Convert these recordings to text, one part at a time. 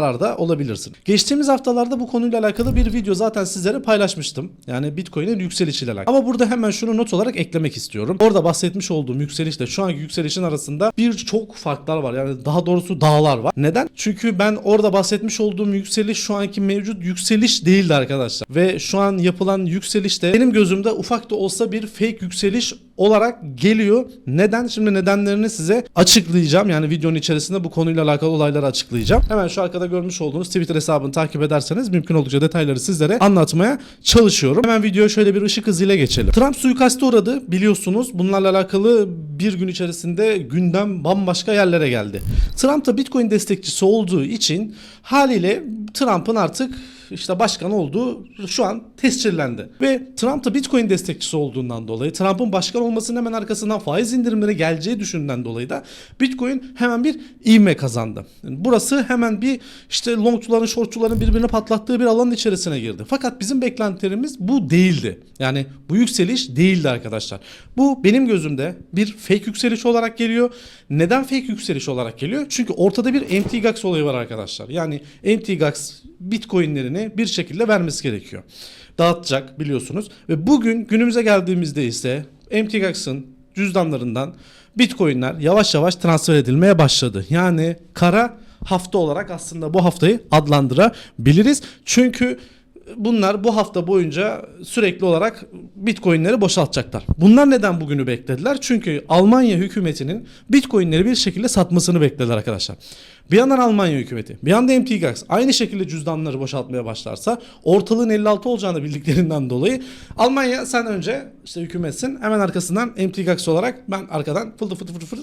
da olabilirsin. Geçtiğimiz haftalarda bu konuyla alakalı bir video zaten sizlere paylaşmıştım. Yani Bitcoin'in yükselişiyle alakalı. Ama burada hemen şunu not olarak eklemek istiyorum. Orada bahsetmiş olduğum yükselişle şu anki yükselişin arasında birçok farklar var. Yani daha doğrusu dağlar var. Neden? Çünkü ben orada bahsetmiş olduğum yükseliş şu anki mevcut yükseliş değildi arkadaşlar. Ve şu an yapılan yükseliş de benim gözümde ufak da olsa bir fake yükseliş olarak geliyor. Neden? Şimdi nedenlerini size açıklayacağım. Yani videonun içerisinde bu konuyla alakalı olayları açıklayacağım. Hemen şu arkada görmüş olduğunuz Twitter hesabını takip ederseniz mümkün oldukça detayları sizlere anlatmaya çalışıyorum. Hemen videoya şöyle bir ışık hızıyla geçelim. Trump suikaste uğradı biliyorsunuz. Bunlarla alakalı bir gün içerisinde gündem bambaşka yerlere geldi. Trump da Bitcoin destekçisi olduğu için haliyle Trump'ın artık işte başkan olduğu şu an tescillendi. Ve Trump da Bitcoin destekçisi olduğundan dolayı Trump'ın başkan olmasının hemen arkasından faiz indirimleri geleceği düşünülen dolayı da Bitcoin hemen bir ivme kazandı. Yani burası hemen bir işte longçuların shortçuların birbirini patlattığı bir alanın içerisine girdi. Fakat bizim beklentilerimiz bu değildi. Yani bu yükseliş değildi arkadaşlar. Bu benim gözümde bir fake yükseliş olarak geliyor. Neden fake yükseliş olarak geliyor? Çünkü ortada bir MTGAX olayı var arkadaşlar. Yani MTGAX Bitcoin'lerini bir şekilde vermesi gerekiyor. Dağıtacak biliyorsunuz. Ve bugün günümüze geldiğimizde ise MTGAX'ın cüzdanlarından Bitcoin'ler yavaş yavaş transfer edilmeye başladı. Yani kara hafta olarak aslında bu haftayı adlandırabiliriz. Çünkü bunlar bu hafta boyunca sürekli olarak Bitcoin'leri boşaltacaklar. Bunlar neden bugünü beklediler? Çünkü Almanya hükümetinin Bitcoin'leri bir şekilde satmasını beklediler arkadaşlar. Bir yandan Almanya hükümeti, bir yandan MTGAX aynı şekilde cüzdanları boşaltmaya başlarsa ortalığın 56 olacağını bildiklerinden dolayı Almanya sen önce işte hükümetsin hemen arkasından MTGAX olarak ben arkadan fıldı fıtı fıtı fıtı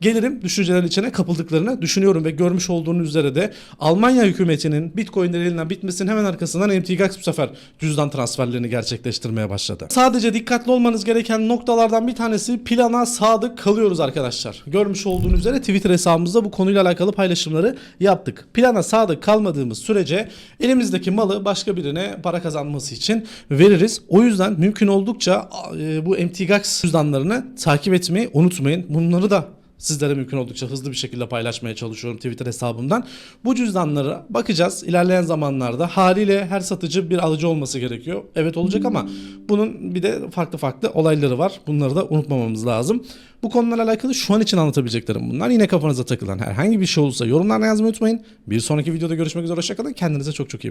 gelirim düşüncelerin içine kapıldıklarını düşünüyorum ve görmüş olduğunuz üzere de Almanya hükümetinin Bitcoin'leri elinden bitmesinin hemen arkasından MTGAX bu sefer cüzdan transferlerini gerçekleştirmeye başladı. Sadece dikkatli olmanız gereken noktalardan bir tanesi plana sadık kalıyoruz arkadaşlar. Görmüş olduğunuz üzere Twitter hesabımızda bu konuyla alakalı paylaşımları yaptık. Plana sadık kalmadığımız sürece elimizdeki malı başka birine para kazanması için veririz. O yüzden mümkün oldukça e, bu MTGAX cüzdanlarını takip etmeyi unutmayın. Bunları da sizlere mümkün oldukça hızlı bir şekilde paylaşmaya çalışıyorum Twitter hesabımdan. Bu cüzdanlara bakacağız ilerleyen zamanlarda. Haliyle her satıcı bir alıcı olması gerekiyor. Evet olacak ama bunun bir de farklı farklı olayları var. Bunları da unutmamamız lazım. Bu konularla alakalı şu an için anlatabileceklerim bunlar. Yine kafanıza takılan herhangi bir şey olursa yorumlarına yazmayı unutmayın. Bir sonraki videoda görüşmek üzere. Hoşçakalın. Kendinize çok çok iyi.